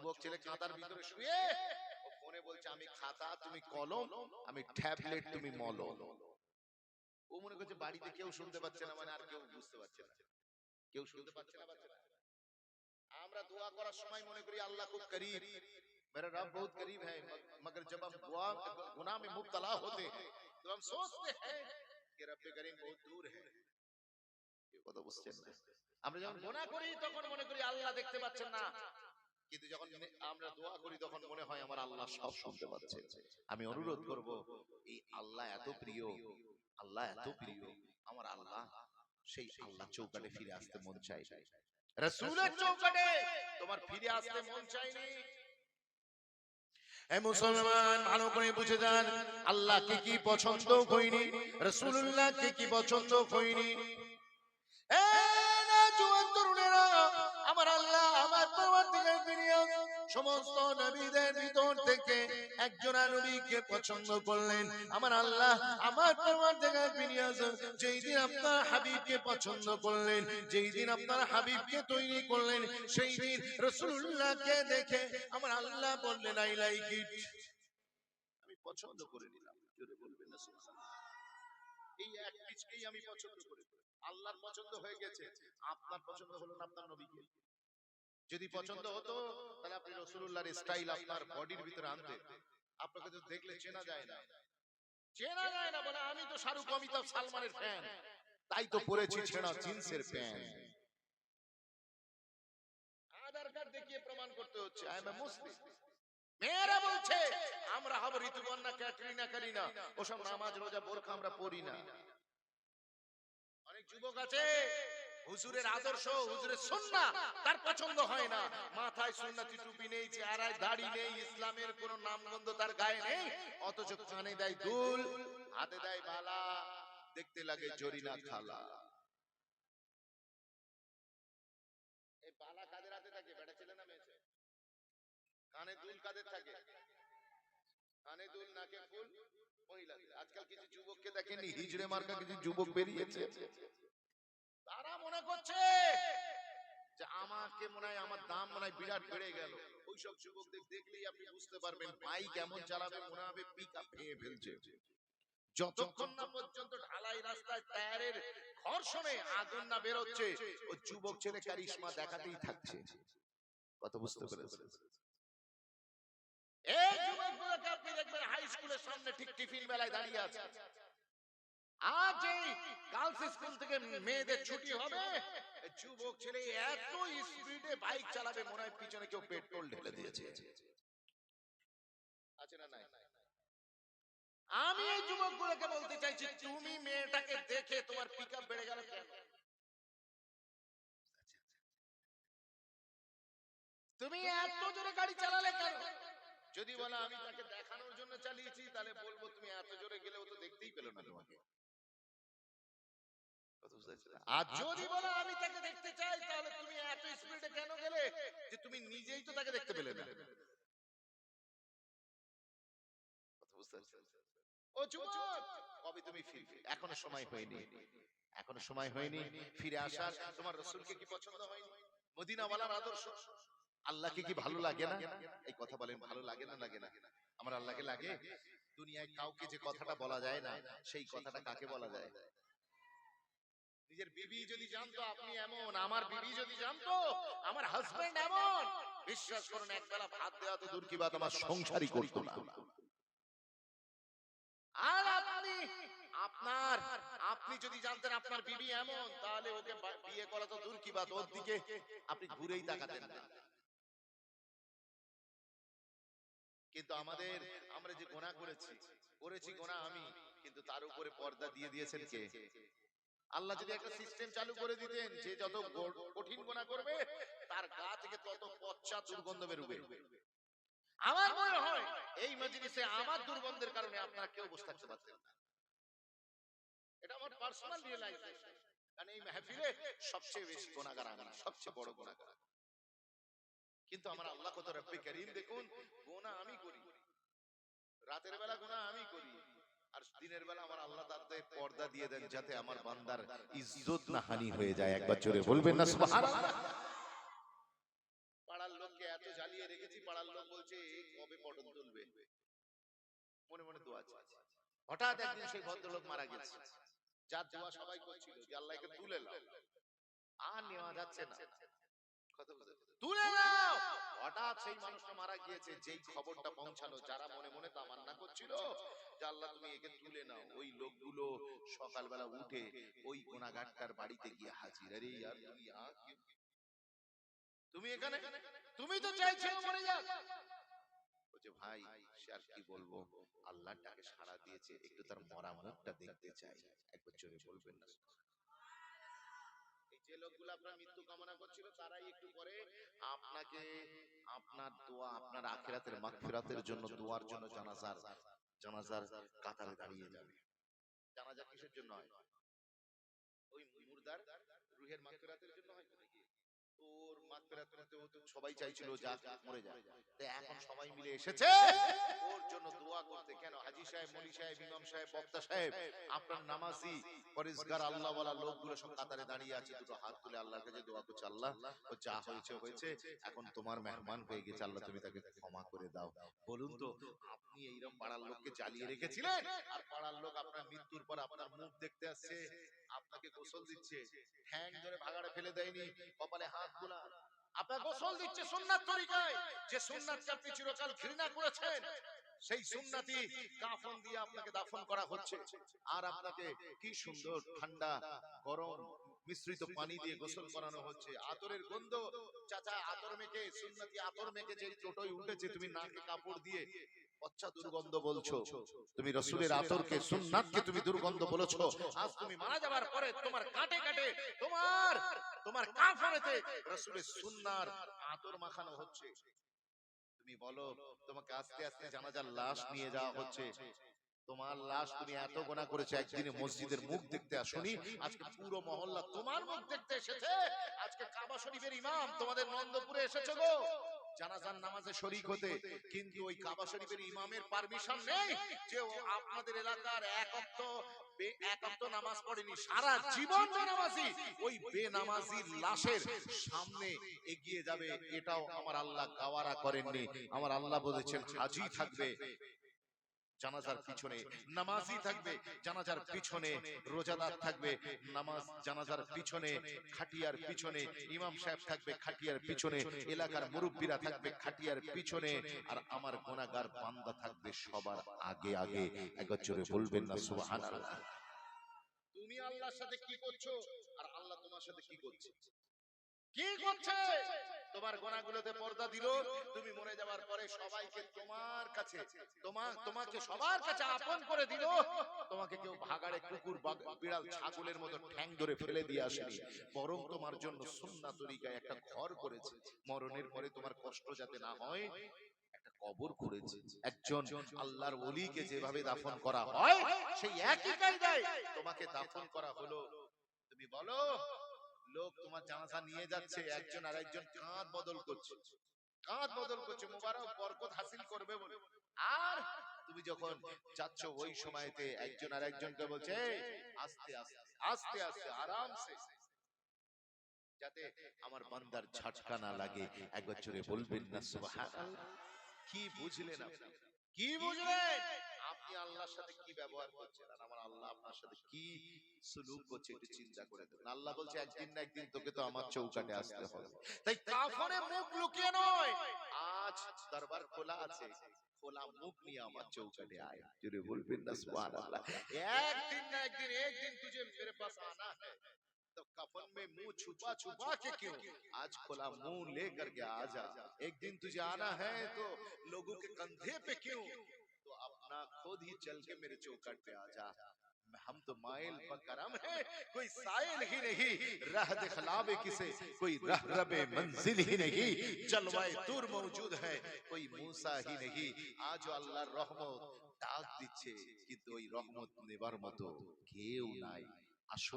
যুবক ছেলে কাঁদার ভিতরে শুয়ে ও ফোনে বলছে আমি খাতা তুমি কলম আমি ট্যাবলেট তুমি মলম ও মনে করছে বাড়িতে কেউ শুনতে পাচ্ছে না মানে আর কেউ বুঝতে পারছে না কেউ শুনতে পাচ্ছে না পাচ্ছে না আমরা দোয়া করার সময় মনে করি আল্লাহ খুব করিব मेरा रब बहुत करीब है मगर जब हम दुआ गुनाह में मुब्तला होते हैं तो हम सोचते हैं कि रब करीम बहुत दूर है ये কথা বুঝছেন না আমরা যখন গুনাহ করি তখন মনে করি আল্লাহ দেখতে পাচ্ছেন না কিন্তু যখন আমরা দোয়া করি তখন মনে হয় আমার আল্লাহ সব শুনতে পাচ্ছে। আমি অনুরোধ করব এই আল্লাহ এত প্রিয় আল্লাহ এত প্রিয় আমার আল্লাহ সেই আল্লাহ চৌকাটে ফিরে আসতে মন চাই রসুলের চৌকাটে তোমার ফিরে আসতে মন চাইনি মুসলমান ভালো করে বুঝে যান আল্লাহ কে কি পছন্দ হয়নি রসুল্লাহ কে কি পছন্দ হয়নি এ সমস্ত নবীদের ভিতর থেকে একজন নবীকে পছন্দ করলেন। আমার আল্লাহ আমার পরবর্তীকার দুনিয়া যেই দিন আপনার হাবিবকে পছন্দ করলেন, যেই দিন আপনার হাবিবকে তৈরি করলেন, সেই দিন রসুল্লাহকে দেখে আমার আল্লাহ বললেন আই লাইক ইট আমি পছন্দ করে নিলাম। জোরে বলবেন না এই এক পিচকেই আমি পছন্দ করি। আল্লাহর পছন্দ হয়ে গেছে। আপনার পছন্দ হলো না আপনার নবীকে। যদি পছন্দ হতো তাহলে আপনি রসুল্লাহর স্টাইল আপনার বডির ভিতরে আনতে। আপনাকে তো দেখলে চেনা যায় না। চেনা যায় না। বলে আমি তো শাহরুখ অমিতাভ সালমানের ফ্যান তাই তো পরেছি ছেঁড়া জিন্সের প্যান্ট আধার কার্ড দেখিয়ে প্রমাণ করতে হচ্ছে। আই এম এ মুসলিম মেয়েরা বলছে আমরা হব ঋতুবর্ণা ক্যাটরিনা কারিনা ওসব নামাজ রোজা বোরখা আমরা পড়ি না। অনেক যুবক আছে। হুজুরের আদর্শ, হুজুরের তার পছন্দ হয় না। মাথায় টুপি নেই, চেহারায় দাড়ি নেই, ইসলামের নামগন্ধ তার গায়ে নেই, অথচ কানে দেয় দুল, হাতে দেয় বালা, দেখতে লাগে জরিনা খালা এই বালা কাদের হাতে থাকে, বেটা ছেলে না মেয়ে ছেলে? কানে দুল কাদের থাকে? কানে দুল, নাকে ফুল? আজকাল কিছু যুবককে দেখেনি, হিজড়ে মার্কা কিছু যুবক বেরিয়েছে। মনে করছে? যে আমাকে মনে হয় আমার দাম মনে হয় বিরাট বেড়ে গেল। ওইসব যুবকদের দেখলেই আপনি বুঝতে পারবেন বাইক কেমন চালাবে, মনে হবে পিক আপ ভেঙে ফেলছে। যতক্ষণ না পর্যন্ত ঢালাই রাস্তায় টায়ারের ঘর্ষণে আগুন না বেরোচ্ছে ও যুবক ছেলে কারিশমা দেখাতেই থাকছে। কত বুঝতে পেরেছেন? এই যুবকগুলোকে আপনি দেখবেন হাই স্কুলের সামনে ঠিক টিফিন বেলায় দাঁড়িয়ে আছে। আজ এই গার্লস স্কুল থেকে মেয়েদের ছুটি হবে। যুবক ছেলে এত স্পিডে বাইক চালাবে, মনে হয় পিছনে কেউ পেট্রোল ঢেলে দিয়েছে। আছে না নাই? আমি এই যুবকগুলোকে বলতে চাইছি, তুমি মেয়েটাকে দেখে তোমার পিক বেড়ে গেল কেন? তুমি এত জোরে গাড়ি চালালে কেন? যদি বলো আমি তাকে দেখানোর জন্য চালিয়েছি, তাহলে বলব তুমি এত জোরে গেলে ও তো দেখতেই পেল না তোমাকে। আর যদি বলো আমি তাকে দেখতে চাই তাহলে তুমি এত স্পিডে কেন গেলে যে তুমি নিজেই তো তাকে দেখতে পেলে না? ও যুবক কবে তুমি ফিরবে? এখনও সময় হয়নি। এখনও সময় হয়নি ফিরে আসার। তোমার রসুলকে কি পছন্দ হয়নি? মদিনাওয়ালার আদর্শ? আল্লাহকে কি ভালো লাগে না? এই কথা বলেন ভালো লাগে না লাগে না? আমার আল্লাহকে লাগে? দুনিয়ায় কাউকে যে কথাটা বলা যায় না সেই কথাটা কাকে বলা যায়? নিজের বিবি যদি জানতো আপনি এমন, আমার বিবি যদি জানতো, আমার হাজবেন্ড এমন। বিশ্বাস করুন, একবেলা ভাত দেওয়া তো দূর কি বাত, আমার সংসারই না। আর আপনি, আপনার, আপনি যদি জানতেন আপনার বিবি এমন, তাহলে ওকে বিয়ে করা তো দূর কি বাত, ওর দিকে আপনি ঘুরেই তাকাতেন না। কিন্তু আমাদের, আমরা যে গোনা করেছি করেছি গোনা আমি, কিন্তু তার উপরে পর্দা দিয়ে দিয়েছেন কে? আল্লাহ যদি একটা সিস্টেম চালু করে দিতেন যে যত কঠিন গোনা করবে তার গা থেকে তত পচ্চা দুর্গন্ধ বেরোবে। আমার মনে হয় এই মজলিসে আমার দুর্গন্ধের কারণে আপনারা কেউ বসে থাকতে পারতেন না। এটা আমার পার্সোনাল রিয়েলাইজেশন কারণ এই মেহফিলে সবচেয়ে বেশি গোনাগার আমি সবচেয়ে বড় গোনাগার কিন্তু আমার আল্লাহ কত রব্বে করিম দেখুন গোনা আমি করি। রাতের বেলা গোনা আমি করি। আর দিনের বেলা আমার আল্লাহ তাতে পর্দা দিয়ে দেন যাতে আমার বান্দার ইজ্জত না হানি হয়ে যায়। একবার জোরে বলবেন না, সুবহানাল্লাহ। পাড়ার লোককে এত জ্বালিয়ে রেখেছি, পাড়ার লোক বলছে কবে পটল তুলবে? মনে মনে দোয়া আছে হঠাৎ একদিন সেই ভদ্রলোক মারা গেছে। যার দোয়া সবাই করছিল যে আল্লাহকে তুলে আর নেওয়া যাচ্ছে না? তুলে নাও! হঠাৎ সেই মানুষটা মারা গিয়েছে, যেই খবরটা পৌঁছালো, যারা মনে মনে তামান্না করছিল যে আল্লাহ তুমি একে তুলে নাও। ওই লোকগুলো সকালবেলা উঠে ওই গুণাগারটার বাড়িতে গিয়ে হাজির। আরে ইয়ার কি- তুমি এখানে? তুমি তো চাইছিলে মরে যাক। বলছে ভাই, সে আর কি বলব? আল্লাহর ডাকে সাড়া দিয়েছে, একটু তার মরা মুখটা দেখতে চাই। একবার জোরে বলবেন না। যে লোকগুলো আপনার মৃত্যু কামনা করছিল, তারাই একটু পরে আপনাকে আপনার দোয়া, আপনার আখিরাতের মাগফিরাতের জন্য, দোয়ার জন্য জানাজার জানাজার কাতারে দাঁড়িয়ে যাবে জানাজা কিসের জন্য হয়? ওই মুর্দার রুহের মাগফিরাতের জন্য হয় তোর মাগফিরাত করতে ও তো সবাই চাইছিল যা মরে যায় তো এখন সবাই মিলে এসেছে। ওর জন্য দোয়া করতে কেন? হাজি সাহেব মলি সাহেব ইমাম সাহেব বক্তা সাহেব আপনার নামাজি পরিষ্কার আল্লাহ ওয়ালা লোকগুলো সব কাতারে দাঁড়িয়ে আছে দুটো হাত তুলে আল্লাহর কাছে দোয়া করছে আল্লাহ ও যা হয়েছে হয়েছে। এখন তোমার মেহমান হয়ে গেছে আল্লাহ তুমি তাকে ক্ষমা করে দাও। বলুন তো আপনি এইরকম পাড়ার লোককে জ্বালিয়ে রেখেছিলেন? আর পাড়ার লোক আপনার মৃত্যুর পর আপনার মুখ দেখতে আসছে। আপনাকে গোসল দিচ্ছে। ঠ্যাং ধরে ভাগাড়ে ফেলে দেয়নি। কপালে হাতগুলা আপনার গোসল দিচ্ছে সুন্নাত তরিকায়। যে সুন্নাতকে আপনি চিরকাল ঘৃণা করেছেন সেই সুন্নাতি কাফন দিয়ে আপনাকে দাফন করা হচ্ছে। আর আপনাকে কি সুন্দর ঠান্ডা গরম মিশ্রিত পানি দিয়ে গোসল করানো হচ্ছে। আতরের গন্ধ চাচা আতর মেখে সুন্নতি আতর মেখে যে টোটোই উঠেছে তুমি নাকে কাপড় দিয়ে। পচ্চা দুর্গন্ধ বলছো। তুমি রসুলের আতরকে সুন্নাতকে তুমি দুর্গন্ধ বলেছ। আজ তুমি মারা যাবার পরে তোমার কাটে কাটে তোমার তোমার কাফনেতে রসুলের সুন্নার আতর মাখানো হচ্ছে। তুমি বলো তোমাকে আস্তে আস্তে জানাজার লাশ নিয়ে যাওয়া হচ্ছে। তোমার লাশ তুমি এত গোনা করেছ একদিনে মসজিদের মুখ দেখতে আসনি। আজকে পুরো মহল্লা তোমার মুখ দেখতে এসেছে। আজকে কাবা শরীফের ইমাম তোমাদের নন্দপুরে এসেছে গো। জানাজার নামাজে শরিক হতে। কিন্তু ওই কাবা শরীফের ইমামের পারমিশন নেই যে আপনাদের এলাকার এক অক্ত এক অক্ত নামাজ পড়েনি। সারা জীবন বেনামাজি ওই বেনামাজির লাশের সামনে এগিয়ে যাবে। এটাও আমার আল্লাহ গাওয়ারা করেননি। আমার আল্লাহ বলেছেন হাজি থাকবে। জানাজার পিছনে নামাজি থাকবে জানাজার পিছনে রোজাদার থাকবে নামাজ জানাজার পিছনে খাটিয়ার পিছনে ইমাম সাহেব থাকবে খাটিয়ার পিছনে এলাকার মুরব্বীরা থাকবে খাটিয়ার পিছনে আর আমার গোনাগার বান্দা থাকবে সবার আগে আগে একবার জোরে বলবেন না সুবহানাল্লাহ। তুমি আল্লাহর সাথে কি করছ? আর আল্লাহ তোমার সাথে কি করছে? কি করছে? তোমার গোনাগুলোতে পর্দা দিল তুমি মরে যাওয়ার পরে সবাইকে তোমার কাছে তোমার তোমাকে সবার কাছে আপন করে দিল। তোমাকে কেউ ভাগাড়ে কুকুর বিড়াল ছাগলের মতো ঠ্যাং ধরে ফেলে দিয়ে আসেনি। বরং তোমার জন্য সুন্না তরিকায় একটা ঘর করেছে। মরণের পরে তোমার কষ্ট যাতে না হয় একটা কবর করেছে একজন আল্লাহর ওলিকে যেভাবে দাফন করা হয় সেই একই কায়দায় তোমাকে দাফন করা হলো। তুমি বলো লোক তোমার জানাজা নিয়ে যাচ্ছে, একজন আর একজন কাঁধ বদল করছে। কাঁধ বদল করছে, মুবারক বরকত হাসিল করবে বলে। আর তুমি যখন যাচ্ছ ওই সময়তে একজন আর একজনকে বলছে আস্তে আস্তে আস্তে আস্তে, আরামসে। যাতে আমার বান্দার ঝাটকা না লাগে। একবার জোরে বলবেন না, সুবহানাল্লাহ। কি বুঝলেন আপনি? কি বুঝলেন? আপনি আল্লাহর সাথে কি ব্যবহার করছেন আর আমার আল্লাহ আপনার সাথে কি সুলুক করছে একটু চিন্তা করে দেখুন আল্লাহ বলছে একদিন না একদিন তোকে তো আমার চৌকাটে আসতে হবে তাই কাফনে মুখ লুকিয়ে নয় আজ দরবার খোলা আছে খোলা মুখ নিয়ে আমার চৌকাটে আয় জোরে বলবেন না সুবহানাল্লাহ একদিন না একদিন একদিন तुझे मेरे पास आना है तो कफन में मुंह छुपा छुपा के क्यों आज खुला मुंह लेकर के आ जा एक दिन तुझे आना है तो लोगों के कंधे पे क्यों तो अपना खुद ही चल के मेरे चौकट पे आ जा हम तो माइल पर करम है कोई साइल ही नहीं रह दिखलावे किसे कोई रह रबे मंजिल ही नहीं जलवाए दूर मौजूद है कोई मूसा ही नहीं आज আল্লাহর রহমত ডাক দিচ্ছে কিন্তু ওই রহমত নেবার মতো কেউ নাই আসো